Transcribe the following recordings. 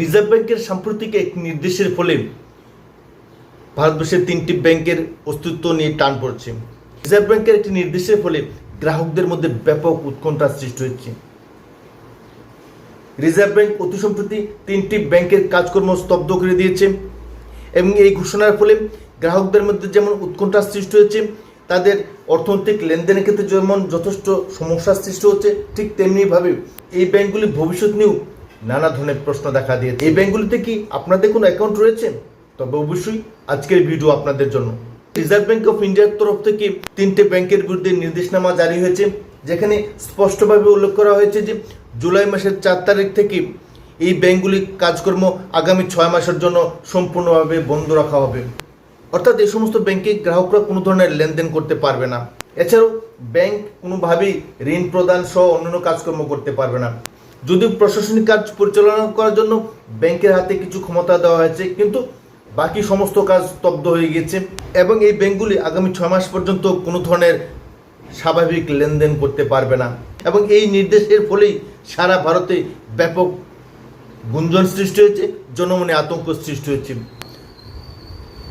Reserve ব্যাংকের সাম্প্রতিক এক নির্দেশের ফলে ভারতবর্ষের তিনটি ব্যাংকের অস্তিত্ব নিয়ে টান পড়ছে। রিজার্ভ ব্যাংকের একটি নির্দেশের ফলে গ্রাহকদের মধ্যে ব্যাপক উৎকণ্ঠা সৃষ্টি হচ্ছে। রিজার্ভ ব্যাংক অতি সম্প্রতি তিনটি ব্যাংকের কাজকর্ম স্তব্ধ করে দিয়েছে এবং এই ঘোষণার ফলে গ্রাহকদের মধ্যে যেমন উৎকণ্ঠা সৃষ্টি হয়েছে তাদের অর্থনৈতিক লেনদেনের ক্ষেত্রে যেমন যথেষ্ট সমস্যার সৃষ্টি হচ্ছে, ঠিক তেমনিভাবে এই ব্যাংকগুলি ভবিষ্যৎ নিয়েও নানা ধরনের প্রশ্ন দেখা দিয়েছে। এই ব্যাঙ্কগুলিতে কি আপনাদের কোনো অ্যাকাউন্ট রয়েছে? তবে অবশ্যই আজকের ভিডিও আপনাদের জন্য। রিজার্ভ ব্যাঙ্ক অফ ইন্ডিয়ার তরফ থেকে তিনটে ব্যাংকের বিরুদ্ধে নির্দেশনামা জারি হয়েছে, যেখানে স্পষ্টভাবে উল্লেখ করা হয়েছে যে জুলাই মাসের চার তারিখ থেকে এই ব্যাংকগুলির কাজকর্ম আগামী ছয় মাসের জন্য সম্পূর্ণভাবে বন্ধ রাখা হবে। অর্থাৎ এই সমস্ত ব্যাংকে গ্রাহকরা কোনো ধরনের লেনদেন করতে পারবে না। এছাড়াও ব্যাংক কোনোভাবেই ঋণ প্রদান সহ অন্যান্য কাজকর্ম করতে পারবে না। যদিও প্রশাসনিক কাজ পরিচালনা করার জন্য ব্যাংকের হাতে কিছু ক্ষমতা দেওয়া হয়েছে, কিন্তু বাকি সমস্ত কাজ স্তব্ধ হয়ে গিয়েছে এবং এই ব্যাংকগুলি আগামী ছয় মাস পর্যন্ত কোনো ধরনের স্বাভাবিক লেনদেন করতে পারবে না। এবং এই নির্দেশের ফলেই সারা ভারতে ব্যাপক গুঞ্জন সৃষ্টি হয়েছে, জনমনে আতঙ্ক সৃষ্টি হয়েছে।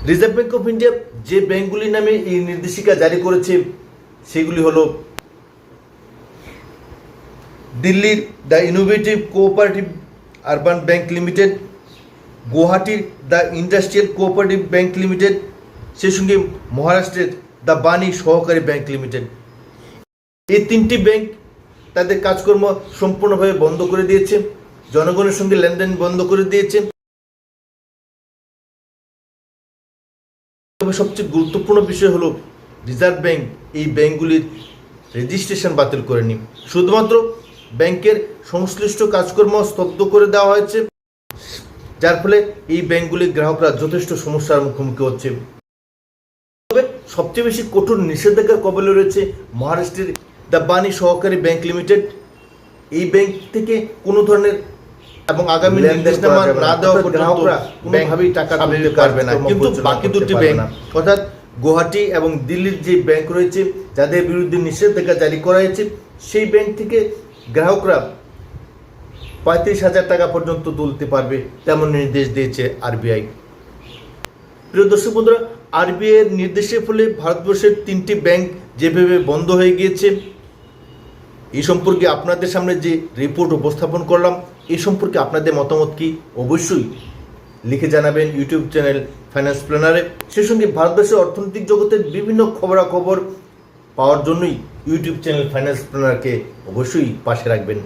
রিজার্ভ ব্যাংক অফ ইন্ডিয়া যে ব্যাংকগুলির নামে এই নির্দেশিকা জারি করেছে, সেগুলি হলো দিল্লির the innovative cooperative urban bank limited, গুয়াহাটির the industrial cooperative bank limited, সেই সঙ্গে মহারাষ্ট্রের দ্য বাণী সহকারী ব্যাংক লিমিটেড। এই তিনটি ব্যাংক তাদের কাজকর্ম সম্পূর্ণভাবে বন্ধ করে দিয়েছে, জনগণের সঙ্গে লেনদেন বন্ধ করে দিয়েছে। তবে সবচেয়ে গুরুত্বপূর্ণ বিষয় হলো রিজার্ভ ব্যাংক এই ব্যাংকগুলির রেজিস্ট্রেশন বাতিল করেনি। শুধুমাত্র ব্যাংকের সংশ্লিষ্ট কাজকর্ম স্তব্ধ করে দেওয়া হয়েছে যার ফলে এই ব্যাংকগুলির গ্রাহকরা যথেষ্ট সমস্যার মুখোমুখি হচ্ছে। তবে সবচেয়ে বেশি কঠোর নিষেধাজ্ঞার কবলে রয়েছে মহারাষ্ট্রের দ্য বাণী সহকারী ব্যাংক লিমিটেড। এই ব্যাংক থেকে কোনো ধরনের এবং আগামী নির্দেশনামা না। দেওয়া পর্যন্ত গ্রাহকরা কোনোভাবেই টাকা তুলতে পারবে না। কিন্তু বাকি দুটি ব্যাংক অর্থাৎ গুয়াহাটি এবং দিল্লির যে ব্যাংক রয়েছে যাদের বিরুদ্ধে নিষেধাজ্ঞা জারি করা হয়েছে সেই ব্যাংক থেকে গ্রাহকরা পঁয়ত্রিশ হাজার টাকা পর্যন্ত তুলতে পারবে, তেমন নির্দেশ দিয়েছে আরবিআই। প্রিয় দর্শক বন্ধুরা, আরবিআই এর নির্দেশের ফলে ভারতবর্ষের তিনটি ব্যাংক যেভাবে বন্ধ হয়ে গিয়েছে এই সম্পর্কে আপনাদের সামনে যে রিপোর্ট উপস্থাপন করলাম এই সম্পর্কে আপনাদের মতামত কি অবশ্যই লিখে জানাবেন ইউটিউব চ্যানেল ফাইন্যান্স প্ল্যানারে সেই সঙ্গে ভারতবর্ষের অর্থনৈতিক জগতের বিভিন্ন খবরাখবর পাওয়ার জন্যই ইউটিউব চ্যানেল ফাইন্যান্স প্ল্যানারকে অবশ্যই পাশে রাখবেন।